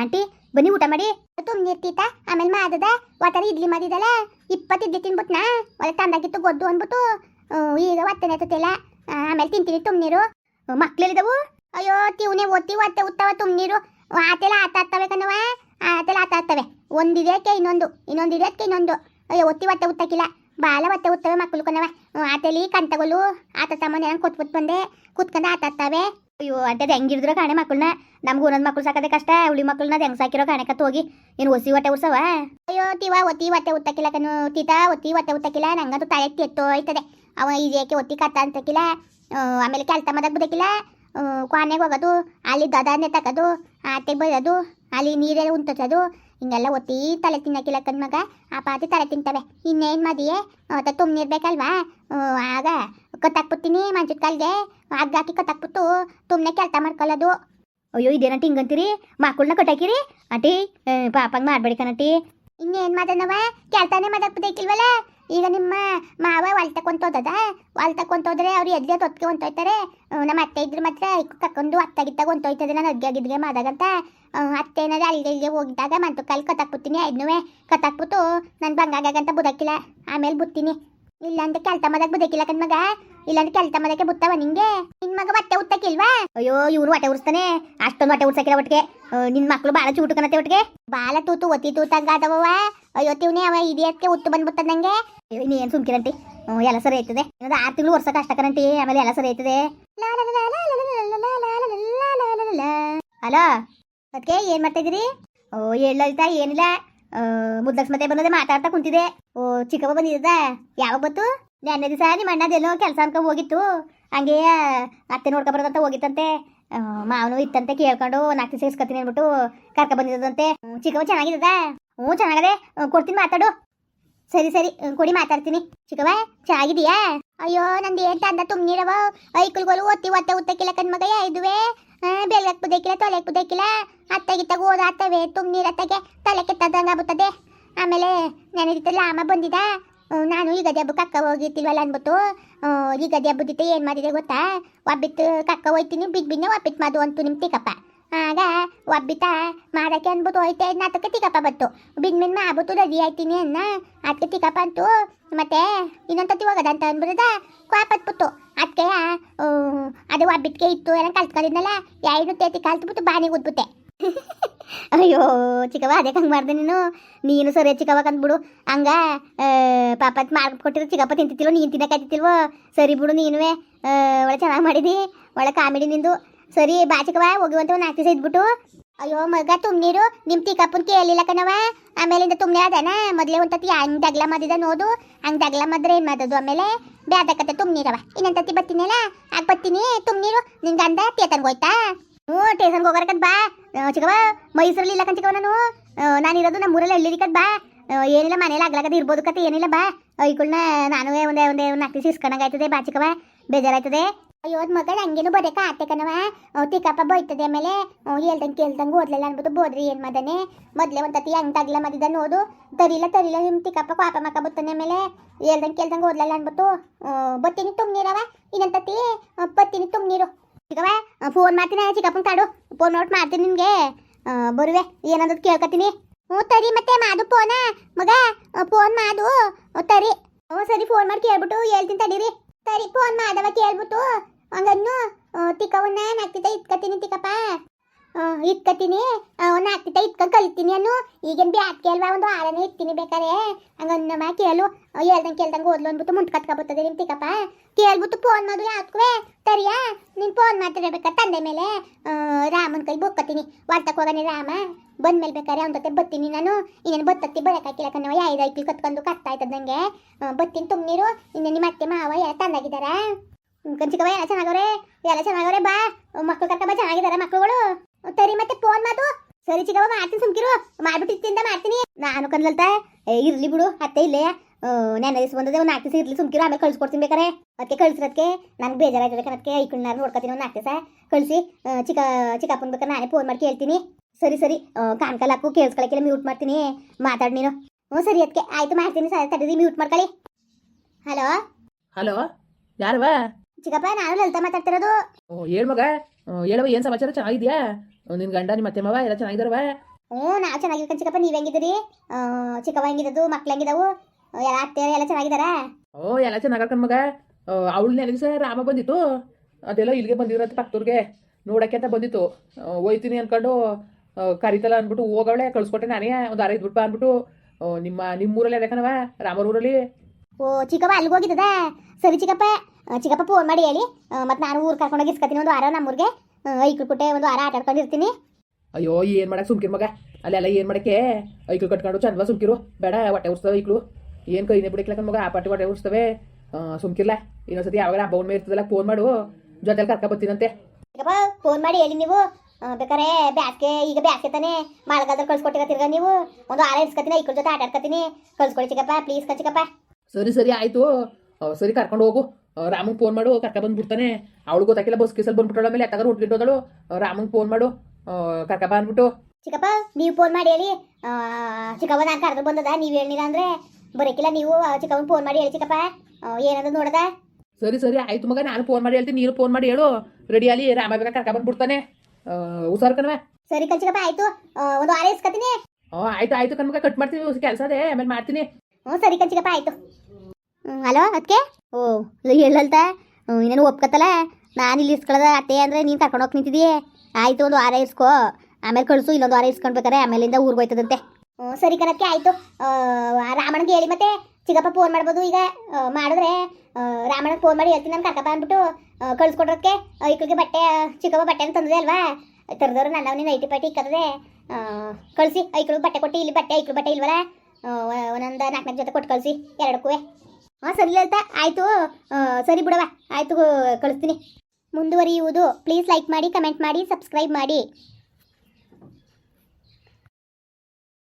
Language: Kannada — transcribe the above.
ಆಂಟಿ, ಬನ್ನಿ ಊಟ ಮಾಡಿ. ತುಂಬ ಇರ್ತೀತ ಆಮೇಲೆ ಮಾದದ ವಾತಾರ ಇಡ್ಲಿ ಮಾಡಿದಲ್ಲ ಇಪ್ಪತ್ತು ಇಡ್ಲಿ ತಿನ್ಬಿಟ್ನಾ? ಒಳ್ಳೆ ತಂದಾಗಿತ್ತು, ಗೊದ್ದು ಅಂದ್ಬಿಟ್ಟು ಈಗ ಒತ್ತನೆ ಎತ್ತತಿಲ್ಲ ಆಮೇಲೆ ತಿಂತೀನಿ ತುಮ್ನೀರು ಮಕ್ಳಿದವು ಅಯ್ಯೋ, ತಿವನೇ ಓದ್ತಿ ಒತ್ತೆ ಉತ್ತವ ತುಮ್ನೀರು ಆತೆಲ್ಲ ಆತ ಆಗ್ತವೆ ಕಣವ ಆತೆಲ್ಲ ಆತ ಆಗ್ತವೆ ಒಂದಿದಕ್ಕೆ ಇನ್ನೊಂದು ಇನ್ನೊಂದಿದಕ್ಕೆ ಇನ್ನೊಂದು. ಅಯ್ಯೋ, ಒತ್ತಿ ಒತ್ತೆ ಉತ್ತಕ್ಕಿಲ್ಲ ಬಾಲ ಒತ್ತೆ ಉತ್ತವೆ ಮಕ್ಕಳು ಕಣವ ಆತೆಲಿ ಕಂತಗಳು ಆತ ತಮ್ಮನೆ ಕೊಟ್ಬಿಟ್ಟು ಬಂದೆ. ಕುತ್ಕೊಂಡು ಆತ ಆಗ್ತವೆ ಅಯ್ಯೋ ಅಡ್ಡದ ಹೆಂಗಿಡಿದ್ರು ಕಾಣೆ ಮಕ್ಕಳನ್ನ ನಮ್ಗೆ ಒಂದೊಂದು ಮಕ್ಳು ಸಾಕದೆ ಕಷ್ಟ. ಉಳಿ ಮಕ್ಕಳನ್ನ ಹೆಂಗ್ ಸಾಕಿರೋ ಕಾಣಕತ್ತ ಹೋಗಿ. ಏನು ಒಸಿ ಹೊಟ್ಟೆ ಉರ್ಸವ? ಅಯ್ಯೋ ತೀವ ಒತ್ತಿ ಹೊಟ್ಟೆ ಉತ್ತಕಿಲ್ಲ ಕನು ತೀತ ಒತ್ತಿ ಹೊಟ್ಟೆ ಉತ್ತಕ್ಕಿಲ್ಲ ನಂಗಂತೂ ತಲೆ ಐತದೆ ಅವ ಇದಕ್ಕೆ ಒತ್ತಿ ಕತ್ತ ಅಂತಕಿಲ್ಲ. ಆಮೇಲೆ ಕೆಲ್ತ ಮದಕ್ ಬದಕಿಲ್ಲ. ಕ್ವಾನೆಗೆ ಹೋಗೋದು. ಅಲ್ಲಿ ದದಾನೆ ತಗೋದು. ಆಟೆಗೆ ಬೈದದು ಅಲ್ಲಿ ನೀರೆಲ್ಲ ಉಂಟೋದು ಹಿಂಗೆಲ್ಲ ಒತ್ತಿ ತಲೆ ತಿನ್ನಕ್ಕಿಲ್ಲ ಕಣ್ ಮಗ. ಆ ಪಾತಿ ತಲೆ ತಿಂತವೆ. ಇನ್ನೇನು ಮದಿಯೇ? ಮತ್ತೆ ತುಂಬಿರ್ಬೇಕಲ್ವಾ ಆಗ ಕತ್ತಾಕ್ಬಿಡ್ತೀನಿ ಮಂಜು ಕಾಲ್ಗೆ. ಹಗ್ಗ ಹಾಕಿ ಕತ್ತಾಕ್ಬಿಟ್ಟು ತುಮ್ನೆ ಕೆಲಸ ಮಾಡ್ಕೊಳ್ಳೋದು. ಅಯ್ಯೋ ಇದೇನಂತ ಹಿಂಗಂತೀರಿ? ಮಕ್ಕಳನ್ನ ಕಟ್ಟಾಕಿರಿ? ಆಂಟಿ ಪಾಪಂಗೆ ಮಾಡ್ಬೇಡಿ ಕಣಟಿ. ಇನ್ನೇನು ಮಾಡೋಣವ ಕೆಲ್ಸನೇ ಮಾಡಕ್ ಬೇಕಿಲ್ವಲ್ಲ ಈಗ ನಿಮ್ಮ ಮಾವ ಹೊಲ್ ತಕೊಂತೋದದ ಹೊಲ್ ತಕೊಂತೋದ್ರೆ ಅವ್ರು ಎದ್ಗೆ ತೊತ್ಕೆ ಹೊಂಟೋಯ್ತಾರೆ ನಮ್ಮ ಅತ್ತೆ ಇದ್ರೆ ಮಾತ್ರ ಕಕ್ಕೊಂಡು ಅತ್ತಾಗಿದ್ದಾಗ ಹೊಂಟೋಯ್ತದೆ ನಾನು ಅಡ್ಗೆ ಆಗಿದ್ಗೆ ಮಾದಾಗಂತ ಅತ್ತೆ ಏನಾದ್ರೆ ಅಲ್ಲಿಗೆ ಇಲ್ಲಿಗೆ ಹೋಗಿದ್ದಾಗ ಮಂತು ಕಾಲು ಕತ್ತಾಕ್ಬಿಡ್ತೀನಿ ಐದ್ನೂ ಕತ್ತಾಕ್ಬಿಟ್ಟು ನಾನು ಬಂಗಾಗಂತ ಬುದಕ್ಕಿಲ್ಲ. ಆಮೇಲೆ ಬುತ್ತೀನಿ. ಇಲ್ಲಾಂದ್ರೆ ಕೆಲ್ತ ಮದಕ್ ಬುದಕ್ಕಿಲ್ಲ ಕಣ್ ಮಗ. ಇಲ್ಲಾಂದ್ರೆ ಕೆಲ್ತ ಮದಕ್ಕೆ ಬುತ್ತವ ನಿಂಗೆ. ನಿನ್ ಮಗ ಬಟ್ಟೆ ಉತ್ತಕ್ಕಿಲ್ವಾ? ಅಯ್ಯೋ, ಇವ್ರು ಹೊಟ್ಟೆ ಉರ್ಸ್ತಾನೆ. ಅಷ್ಟೊಂದು ಹೊಟ್ಟೆ ಉರ್ಸಕ್ಕಿಲ್ಲ ಒಟ್ಟಿಗೆ ನಿನ್ ಮಕ್ಳು ಬಾಳ ಚೂಟು ಒಟ್ಟಿಗೆ ಬಾಳ ತೂತು, ಒತ್ತಿ ತೂತಂಗ ಅದವ ಅಯ್ಯೋ ತಿವ್ನೆ ಅವ ಇದಕ್ಕೆ ಉತ್ತು ಬಂದ್ಬಿಟ್ಟದ ನಂಗೆ ನೀ ಏನ್ ಸುಮ್ಕಿರಂತಿ ಎಲ್ಲ ಸರಿ ಆಯ್ತದೆ ಇನ್ನೊಂದು ಆರು ತಿಂಗಳು ವರ್ಷಕ್ಕೆ ಅಷ್ಟ ಕರಂತಿ ಆಮೇಲೆ ಎಲ್ಲ ಸರಿ ಆಯ್ತದೆ ಹಲೋ ಅದಕ್ಕೆ ಏನ್ ಮಾಡ್ತಾ ಇದೀರಿ ಓ ಹೇಳಲ್ತಾ ಏನಿಲ್ಲ ಮುದ್ದಕ್ಸ್ಮತೆ ಬಂದದೆ ಮಾತಾಡ್ತಾ ಕುಂತಿದೆ ಓ ಚಿಕ್ಕಪ್ಪ ಬಂದಿದ್ದ ಯಾವಾಗ ಬಂತು ನೆನ್ನೆ ದಿವಸ ನಿಮ್ಮ ಅಣ್ಣದೆಲ್ಲೋ ಕೆಲಸ ಅನ್ಕೊ ಹೋಗಿತ್ತು ಹಂಗೆ ಅತ್ತೆ ನೋಡ್ಕೊ ಬರೋದಂತ ಹೋಗಿತ್ತಂತೆ ಮಾವನು ಇತ್ತಂತೆ ಕೇಳ್ಕೊಂಡು ನಾಲ್ಕು ದಿವಸ ಇಸ್ಕೊತೀನಿ ಅಂದ್ಬಿಟ್ಟು ಕರ್ಕೊ ಬಂದಿದಂತೆ ಹ್ಮ್, ಚಿಕ್ಕವ್ವ ಚೆನ್ನಾಗಿದ್ದದ ಹ್ಞೂ ಚೆನ್ನಾಗದೆ ಕೊಡ್ತೀನಿ ಮಾತಾಡು. ಸರಿ ಸರಿ ಕೊಡಿ, ಮಾತಾಡ್ತೀನಿ. ಚಿಕ್ಕವ ಚೆನ್ನಾಗಿದೆಯಾ ಅಯ್ಯೋ, ನಂದು ಏನ್ ತಂದ ತುಮ್ನೀರವ ಐಕಲ್ಗೋಲು ಒತ್ತಿ, ಒತ್ತೆ ಉತ್ತಕ್ಕಿಲ್ಲ ಕಣ್ಮಗಯ್ಯ ಇದುವೆ? ಬೆಳಗಕ್ ಬುದಕ್ಕಿಲ್ಲ ತೊಲೆಕ್ ಬುದಕ್ಕಿಲ್ಲ ಅತ್ತಗಿತ್ತಾಗ ಓದ ಅತ್ತವೆ ತುಮ್ನೀರ್ ಅತ್ತಗೆ. ತಲೆ ಕೆತ್ತದಂಗ ಆಗುತ್ತದೆ ಆಮೇಲೆ ನೆನದಿತ್ತ ಲಾಮ ಬಂದಿದ. ನಾನು ಈಗ ಹಬ್ಬಕ್ಕೆ ಅಕ್ಕ ಹೋಗಿರ್ತಿಲ್ವಲ್ಲ ಅಂದ್ಬಿಟ್ಟು ಈಗ ಹಬ್ಬದಿತ್ತು ಏನು ಮಾಡಿದೆ ಗೊತ್ತಾ? ಒಬ್ಬಿತ್ತು ಕಕ್ಕ ಹೋಯ್ತೀನಿ, ಬಿಗ್ ಬಿನ್ನೆ ಒಬ್ಬಿತ್ತು ಮಾಡು ಅಂತು ನಿಮ್ಮ ತಿಕ್ಕಪ್ಪ. ಆಗ ಒಬ್ಬಿತ ಮಾಡಕ್ಕೆ ಅಂದ್ಬಿಟ್ಟು ಹೋಯ್ತೆ ನಾತಕ್ಕೆ ತಿಕ್ಕಪ್ಪ ಬಂತು. ಬಿನ್ಮಿನ್ ಮಾಡ್ಬಿಟ್ಟು ರೆಡಿ ಆಯ್ತೀನಿ ಅನ್ನ. ಅದಕ್ಕೆ ತಿಕ್ಕಪ್ಪ ಅಂತು. ಮತ್ತೆ ಇನ್ನೊಂದು ತತ್ತಿ ಹೋಗದ ಅಂತ ಅಂದ್ಬಿಟ್ಟದ ಕ್ವಾಪತ್ಬಿಟ್ಟು ಅದಕ್ಕೆ ಅದು ಒಬ್ಬಿಟ್ಗೆ ಇತ್ತು ಏನೋ ಕಲ್ತ್ಕೊಂಡಿದ್ನಲ್ಲ ಎರಡು ತೇತಿ ಕಲ್ತ್ಬಿಟ್ಟು ಬಾನಿಗೆ ಉದ್ಬಿಟ್ಟೆ. ಅಯ್ಯೋ ಚಿಕ್ಕವ ಅದೇ ಹಂಗೆ ಮಾಡ್ದೆ ನೀನು? ನೀನು ಸರಿ ಚಿಕ್ಕವ ಕಂದ್ಬಿಡು ಹಂಗ ಆ, ಪಾಪ ಮಾಡ್ಕೊಟ್ಟಿರೋ ಚಿಕ್ಕಪ್ಪ ತಿಂತಿಲ್ವೋ ನೀನು ತಿನ್ನಕ್ಕಾಯ್ತಿಲ್ವೋ ಸರಿ ಬಿಡು ನೀನುವೆ. ಒಳ್ಳೆ ಚೆನ್ನಾಗಿ ಮಾಡಿದಿ. ಒಳ್ಳೆ ಕಾಮಿಡಿ ನಿಂದು. ಸರಿ ಬಾಚಿಕವ ಹೋಗಿ ಒಂದು ನಾಲ್ಕು ದಿವಸ ಇದ್ಬಿಟ್ಟು. ಅಯ್ಯೋ, ಮಗ ತುಮ್ನೀರು ನಿಮ್ಮ ತಿಕ್ಕಪ್ಪನ ಕೇಳಿಲ್ಲ ಕಣವ ಆಮೇಲಿಂದ ತುಮ್ನೆ ಅದನ ಮೊದಲೇ ಒಂದತ್ತಿ ಹಂಗೆ ದಗ್ಲ ಮದಿದ ನೋಡು. ಹಂಗೆ ದಗ್ಲ ಮದ್ರೆ ಏನು ಮಾಡೋದು ಆಮೇಲೆ? ಬ್ಯಾದಕತ್ತೆ ತುಮ್ನೀರವ ಬರ್ತೀನಿ ಬರ್ತೀನಲ್ಲ? ಆಗ ಬರ್ತೀನಿ ತುಮ್ನೀರು ನಿನ್ ಗಂಡ ತೇತನ್ಗೆ ಹೋಯ್ತಾ? ಹ್ಞೂ ಟೇಷನ್ಗೆ ಹೋಗೋರಕದ್ ಬಾ. ಚಿಕವ ಮೈಸೂರಲ್ಲಿ ಇಲ್ಲ ಕಣ್ ನಾನು. ನಾನಿರೋದು ನಮ್ಮ ಊರಲ್ಲಿ ಬಾ. ಏನಿಲ್ಲ, ಮನೇಲಿ ಆಗ್ಲಾಗದ ಇರ್ಬೋದು ಕತೆ, ಏನಿಲ್ಲ ಬಾ. ಐಕುಳ್ನ ನಾನು ಒಂದೇ ಒಂದೇ ನಾಲ್ಕು ದಿವಸ ಇಸ್ಕೊಂಡಂಗಾಯ್ತದೆ ಬಾ ಚಿಕ್ಕವ ಬೇಜಾರಾಯ್ತದೆ. ಅಯ್ಯೋ ಮಗಳು ಹಂಗೇನು ಬರೋಕ ಆತೆ ತಿಕ್ಕಪ್ಪ ಬೈತದೆ ಆಮೇಲೆ ಹೇಳ್ದಂಗೆ ಕೇಳ್ದಂಗೆ ಓದ್ಲಿಲ್ಲ ಅನ್ಬಿಟ್ಟು ಬೋದ್ರಿ ಏನು ಮದನೆ? ಮೊದಲೇ ಒಂದು ಹೆಂಗ್ ತಗ್ಲ ಮದಿದ ನೋಡು. ತರಿಲ್ಲ ತರಿಲ್ಲ ನಿಮ್ಮ ತಿಕ್ಕಪ್ಪ ಪಾಪ ಮಕ್ಕ ಬತ್ತಾನೆ ಆಮೇಲೆ. ಹೇಳ್ದಂಗೆ ಕೇಳ್ದಂಗೆ ಓದ್ಲಿಲ್ಲ ಅನ್ಬಿಟ್ಟು ಬತ್ತೀನಿ ತುಂಬ್ನೀರವ? ಇನ್ನೊಂದು ತತಿ ಆ, ಬತ್ತೀನಿ ತುಂಬ್ನೀರು. ಚಿಕ್ಕವ ಫೋನ್ ಮಾಡ್ತೀನಿ ಚಿಕ್ಕಪ್ಪನ ತಾಡು ಫೋನ್ ನೋಟ್ ಮಾಡ್ತೀನಿ ನಿನಗೆ. ಬರುವೆ ಏನಂದ್ ಕೇಳ್ಕೊತೀನಿ ಹ್ಞೂ ತರಿ ಮತ್ತೆ ಮಾದು ಫೋನ ಮಗ ಫೋನ್ ಮಾಡು. ತರಿ. ಹ್ಞೂ ಸರಿ ಫೋನ್ ಮಾಡಿ ಕೇಳ್ಬಿಟ್ಟು ಹೇಳ್ತೀನಿ ತಡೀರಿ. ಸರಿ ಫೋನ್ ಮಾಡವ ಕೇಳ್ಬಿಟ್ಟು. ಹಂಗನ್ನು ತಿಕ್ಕವನ್ನ ನಾಲ್ಕಿತ ಇಟ್ಕತೀನಿ ತಿಕ್ಕಪ್ಪ. ಇಟ್ಕತೀನಿ. ನಾಲ್ಕಿತ ಇಟ್ಕೊಂಡು ಕಲಿತೀನಿ ಅನ್ನು. ಈಗೇನು ಬ್ಯಾಟ್ಗೆ ಅಲ್ವಾ ಒಂದು ಆರನೇ ಇರ್ತೀನಿ ಬೇಕಾರೆ ಹಂಗನ್ನಮ್ಮ ಕೇಳು. ಹೇಳ್ದಂಗೆ ಕೇಳ್ದಂಗೆ ಓದ್ಲು ಅಂದ್ಬಿಟ್ಟು ಮುಂಟ್ ಕತ್ಕೊಬರ್ತದೆ ನಿಮ್ಮ ತಿಕ್ಕಪ್ಪ. ಕೇಳ್ಬಿಟ್ಟು ಫೋನ್ ಮಾಡು ಯಾತ್ಕುವೆ ತರಿಯಾ ನೀನು ಫೋನ್ ಮಾಡ್ತಿರ್ಬೇಕಾ ತಂದೆ ಮೇಲೆ? ರಾಮನ ಕೈ ಬೊಕ್ಕತ್ತೀನಿ ವಾರ್ತಕ್ಕೆ ಹೋಗನೆ ರಾಮ. ಬಂದ್ಮೇಲೆ ಬೇಕಾರೆ ಅವನ ಜೊತೆ ಬತ್ತೀನಿ ನಾನು. ಇನ್ನೇನು ಬತ್ತತ್ತಿ ಬರೋಕ್ಕಾಗಿಲ್ಲ ಕಣ್ಣವ ಯಾವ್ದು ಐಕ್ಲು ಕತ್ಕೊಂಡು ಕತ್ತಾ ಆಯ್ತದ ನಂಗೆ. ಆ, ಬತ್ತೀನಿ ತುಮ್ನೀರು ಇನ್ನು ನಿಮ್ಮ ಅತ್ತೆ ಮಾವ ಎಲ್ಲ ತಂದಾಗಿದ್ದಾರ? ಕಂಚಿಕವ ಎಲ್ಲ ಚೆನ್ನಾಗವ್ರೆ. ಎಲ್ಲ ಚೆನ್ನಾಗವ್ರೆ, ಬಾ. ಮಕ್ಕಳು ಕರ್ಕ ಬಾ ಚೆನ್ನಾಗಿದ್ದಾರೆ ಮಕ್ಳುಗಳು. ತರಿ ಮತ್ತೆ ಫೋನ್ ಮಾತು ಸರಿ ಚಿಕ್ಕವ ಮಾಡ್ತೀನಿ ಸುಮ್ಕಿರು. ಮಾಡ್ಬಿಟ್ಟಿತ್ತಿಂದ ಮಾಡ್ತೀನಿ. ನಾನು ಕನ್ಲಲ್ತಾ. ಏ, ಇರ್ಲಿ ಬಿಡು, ಅತ್ತೆ ಇಲ್ಲೇ. ನೆನ್ನೆ ದಿವಸ ಬಂದದೆ, ಒಂದು ನಾಲ್ಕು ದಿವಸ ಇರ್ಲಿ, ಸುಮ್ಕಿರು. ಆಮೇಲೆ ಕಳ್ಸ್ಕೊಡ್ತೀನಿ ಬೇಕಾರೆ. ಅದಕ್ಕೆ ಕಳ್ಸಿರೋದಕ್ಕೆ ನನಗೆ ಬೇಜಾರಾಯ್ತದೆ ಕಣಕ್ಕೆ ಐಕಣ್ಣಾರು ನೋಡ್ಕೊತೀನಿ ಒಂದು ನಾಲ್ಕು ದಿವಸ. ಕಳಿಸಿ ಚಿಕ್ಕ, ಚಿಕ್ಕಪ್ಪನ ಬೇಕಾರೆ ನಾನೇ ಫೋನ್ ಮಾಡಿ ಕೇಳ್ತೀನಿ. ಸರಿ ಸರಿ. ಕಾನ್ಕಲ್ ಹಾಕು ಕೇಳಿಸ್ಕೊಳಕ್ಕೆಲ್ಲ ಮ್ಯೂಟ್ ಮಾಡ್ತೀನಿ. ಮಾತಾಡಿ ನೀನು. ಹ್ಞೂ ಸರಿ ಅದಕ್ಕೆ ಆಯ್ತು, ಮಾಡ್ತೀನಿ. ಸರಿ, ತಡೀರಿ ಮ್ಯೂಟ್ ಮಾಡ್ಕೊಳ್ಳಿ. ಹಲೋ? ಹಲೋ? ಯಾರವ ಚಿಕ್ಕಪ್ಪ ನಾನು ಲಲಿತಾ ಮಾತಾಡ್ತಿರೋದು. ಓ ಹೇಳ್ ಮಗ? ಹೇಳವ ಏನು ಸಮಾಚಾರ? ಚೆನ್ನಾಗಿದ್ಯಾ? ನಿನ್ನ ಗಂಡ ನಿಮ್ಮ ಮತ್ತೆ ಮಾವ ಎಲ್ಲ ಚೆನ್ನಾಗಿದಾರವ ಓ ನಾವು ಚೆನ್ನಾಗಿರ್ಕೊಂಡು ಚಿಕ್ಕಪ್ಪ ನೀವು ಹೆಂಗಿದ್ರಿ ಆ, ಚಿಕ್ಕವ್ವ ಹೆಂಗಿದ್ದು ಮಕ್ಳು ಹೆಂಗಿದಾವು? ಎಲ್ಲ ಅತ್ತೆ ಎಲ್ಲ ಚೆನ್ನಾಗಿದಾರ? ಓ ಎಲ್ಲ ಚೆನ್ನಾಗಿರ್ಕನ್ ಮಗ. ಅವಳು ನೆನಗೆ ಸರ್ ರಾಮ ಬಂದಿತ್ತು. ಅದೆಲ್ಲ ಇಲ್ಲಿಗೆ ಬಂದಿರತ್ತೆ ಪಕ್ಕದೂರ್ಗೆ. ನೋಡಕ್ಕೆ ಅಂತ ಬಂದಿತ್ತು. ಹೋಯ್ತೀನಿ ಅನ್ಕೊಂಡು ಕರಿತಲ್ಲ ಅಂದ್ಬಿಟ್ಟು ಹೋಗವಳೆ ಕಳ್ಸ್ಕೊಟ್ಟೆ ನಾನೇ. ಒಂದು ಅರ ಇದ್ಬಿಟ್ಟು ಬಾ ಅಂದ್ಬಿಟ್ಟು ಆ, ನಿಮ್ಮ ನಿಮ್ಮೂರಲ್ಲಿ ಅದಕ್ಕನವ ರಾಮರ ಊರಲ್ಲಿ ಓ ಚಿಕ್ಕಪ್ಪ ಅಲ್ಲಿಗೆ ಹೋಗಿದ್ದದ? ಸರಿ ಚಿಕ್ಕಪ್ಪ. ಚಿಕ್ಕಪ್ಪ ಫೋನ್ ಮಾಡಿ ಹೇಳಿ. ಮತ್ತೆ ನಾನು ಊರು ಕರ್ಕೊಂಡೋಗಿ ಇಸ್ಕತೀನಿ ಒಂದು ವಾರ ನಮ್ಮೂರಿಗೆ. ಐಕ್ಳು ಕುಟ್ಟೆ ಒಂದು ವಾರ ಆಟ ಆಡ್ಕೊಂಡಿರ್ತೀನಿ ಅಯ್ಯೋ ಏನು ಮಾಡಕ್ಕೆ ಸುಮ್ಕಿರು ಮಗ? ಅಲ್ಲೆಲ್ಲ ಏನು ಮಾಡಕ್ಕೆ? ಐಕ್ಳು ಕಟ್ಕೊಂಡು ಚಂದ ಸುಮ್ಕಿರು. ಬೇಡ ಹೊಟ್ಟೆ ಉಡ್ಸ್ತವೆ ಐಕ್ಳು. ಏನು ಕೈನೇ ಬಿಡಿಕ್ಲಕ್ಕ ಮಗ? ಆ ಪಾಟಿ ಹೊಟ್ಟೆ ಉರ್ಸ್ತವೆ. ಸುಮ್ಕಿರ್ಲ. ಇನ್ನೊಂದ್ಸತಿ ಯಾವಾಗ ಹಬ್ಬ ಉಣ್ಮೆ ಇರ್ತದಲ್ಲ ಫೋನ್ ಮಾಡು. ಜೊತೆಲಿ ಕರ್ಕೊ ಬರ್ತೀನಂತೆ. ಚಿಕ್ಕಪ್ಪ ಫೋನ್ ಮಾಡಿ ಹೇಳಿ ನೀವು. ಬೇಕಾರೆ ಬ್ಯಾಸ್ಗೆ ಈಗ ಬ್ಯಾಸ್ಗೆ ತಾನೆ. ಮಾಲ್ಗಾದ್ರೆ ಕಳ್ಸ್ಕೊಟ್ಟಿರ ತಿರ್ಗ ನೀವು. ಒಂದು ವಾರ ಇಸ್ಕತೀನಿ ಐಕ್ಳ ಜೊತೆ ಆಟ ಆಡ್ಕತೀನಿ ಕಳ್ಸ್ಕೊಡಿ ಚಿಕ್ಕಪ್ಪ ಪ್ಲೀಸ್ ಚಿಕ್ಕಪ್ಪ. ಸರಿ ಸರಿ ಆಯ್ತು. ಸರಿ ಕರ್ಕೊಂಡು ಹೋಗು. ರಾಮಂಗೆ ಫೋನ್ ಮಾಡು ಕರ್ಕ ಬಂದ್ಬಿಡ್ತಾನೆ. ಅವಳು ಗೊತ್ತಾಗಿಲ್ಲ ಬಸ್ ಕೇಸಲ್ಲಿ ಮೇಲೆ ಆಮೇಲೆ ಎತ್ತಾಗ ಹುಟ್ಗಿಟ್ಟೋದಳು ರಾಮಂಗೆ ಫೋನ್ ಮಾಡು. ಕರ್ಕ ಬಂದ್ಬಿಟ್ಟು. ಚಿಕ್ಕಪ್ಪ ನೀವು ಫೋನ್ ಮಾಡಿ ಹೇಳಿ. ಚಿಕ್ಕಪ್ಪ ನಾನು ಕರೆದು ಬಂದದ ನೀವು ಹೇಳಿಲ್ಲ ಅಂದ್ರೆ ಬರಕಿಲ್ಲ ನೀವು. ಚಿಕ್ಕಪ್ಪ ಫೋನ್ ಮಾಡಿ ಹೇಳಿ ಚಿಕ್ಕಪ್ಪ. ಏನಂದ್ರೆ ಏನದು ನೋಡದ? ಸರಿ ಸರಿ ಆಯ್ತು ಮಗ ನಾನು ಫೋನ್ ಮಾಡಿ ಹೇಳ್ತೀನಿ ನೀನು ಫೋನ್ ಮಾಡಿ ಹೇಳು. ರೆಡಿ ಅಲ್ಲಿ ರಾಮ ಬೇಗ ಕರ್ಕ ಬಂದ್ಬಿಡ್ತಾನೆ. ಹುಷಾರ್ ಕಣವೆ ಸರಿ ಕಣ್ ಚಿಕ್ಕಪ್ಪ ಆಯ್ತು. ಒಂದು ವಾರ ಇಸ್ಕೊತೀನಿ ಹ್ಞೂ ಆಯ್ತು ಆಯ್ತು ಕಣ್ಮಗ ಕಟ್ ಮಾಡ್ತೀನಿ ಕೆಲಸ ಅದೇ ಆಮೇಲೆ ಮಾಡ್ತೀನಿ. ಹ್ಞೂ ಸರಿ ಕಣ್ ಚಿಕ್ಕಪ್ಪ ಆಯ್ತು. ಹಲೋ ಅದಕ್ಕೆ ಓ ಹೇಳಲ್ತ ಇನ್ನೇನು ಒಪ್ಕತ್ತಲ್ಲ ನಾನು ಇಲ್ಲಿ ಇಸ್ಕೊಳ್ಳೋದ ಅತ್ತೆ ಅಂದರೆ ನೀನು ಹೋಗಿ ನಿಂತಿದ್ದೀಯ? ಆಯಿತು, ಒಂದು ವಾರ ಇಸ್ಕೋ. ಆಮೇಲೆ ಕಳಿಸು, ಇಲ್ಲೊಂದು ವಾರ ಇಸ್ಕೊಂಡ್ಬೇಕಾರೆ ಆಮೇಲಿಂದ ಊರಿಗೆ ಹೋಯ್ತದಂತೆ. ಹ್ಞೂ ಸರಿ ಕಣಕ್ಕೆ, ಆಯಿತು. ರಾಮಣ್ಣಗೆ ಹೇಳಿ ಮತ್ತೆ. ಚಿಕ್ಕಪ್ಪ ಫೋನ್ ಮಾಡ್ಬೋದು ಈಗ. ಮಾಡಿದ್ರೆ ರಾಮಣ್ಣಗೆ ಫೋನ್ ಮಾಡಿ ಹೇಳ್ತೀನಿ ನಾನು ಕರ್ಕಪ್ಪ ಅಂದ್ಬಿಟ್ಟು. ಕಳಿಸ್ಕೊಡ್ರಕ್ಕೆ ಐಕ್ಳಿಗೆ ಬಟ್ಟೆ, ಚಿಕ್ಕಪ್ಪ ಬಟ್ಟೆ ಅಂತ ತಂದಿದೆ ಅಲ್ವಾ? ತರದವ್ರು ನನ್ನ ಐಟಿ ಪಾಟಿ ಇಕ್ಕತ್ತದೆ ಕಳಿಸಿ ಐಕಳಿಗೆ ಬಟ್ಟೆ ಕೊಟ್ಟು, ಇಲ್ಲಿ ಬಟ್ಟೆ ಐಕಳು ಬಟ್ಟೆ ಇಲ್ವಲ್ಲ? ಒಂದೊಂದು ನಾಲ್ಕು ನಾಲ್ಕು ಜೊತೆ ಕೊಟ್ಟು ಕಳಿಸಿ ಎರಡಕ್ಕೂ ಹಾಂ ಸರಿ ಲಲಿತಾ ಆಯಿತು ಸರಿ ಬಿಡವ ಆಯಿತು, ಕಳಿಸ್ತೀನಿ. ಮುಂದುವರಿಯುವುದು. ಪ್ಲೀಸ್ ಲೈಕ್ ಮಾಡಿ ಕಮೆಂಟ್ ಮಾಡಿ ಸಬ್ಸ್ಕ್ರೈಬ್ ಮಾಡಿ.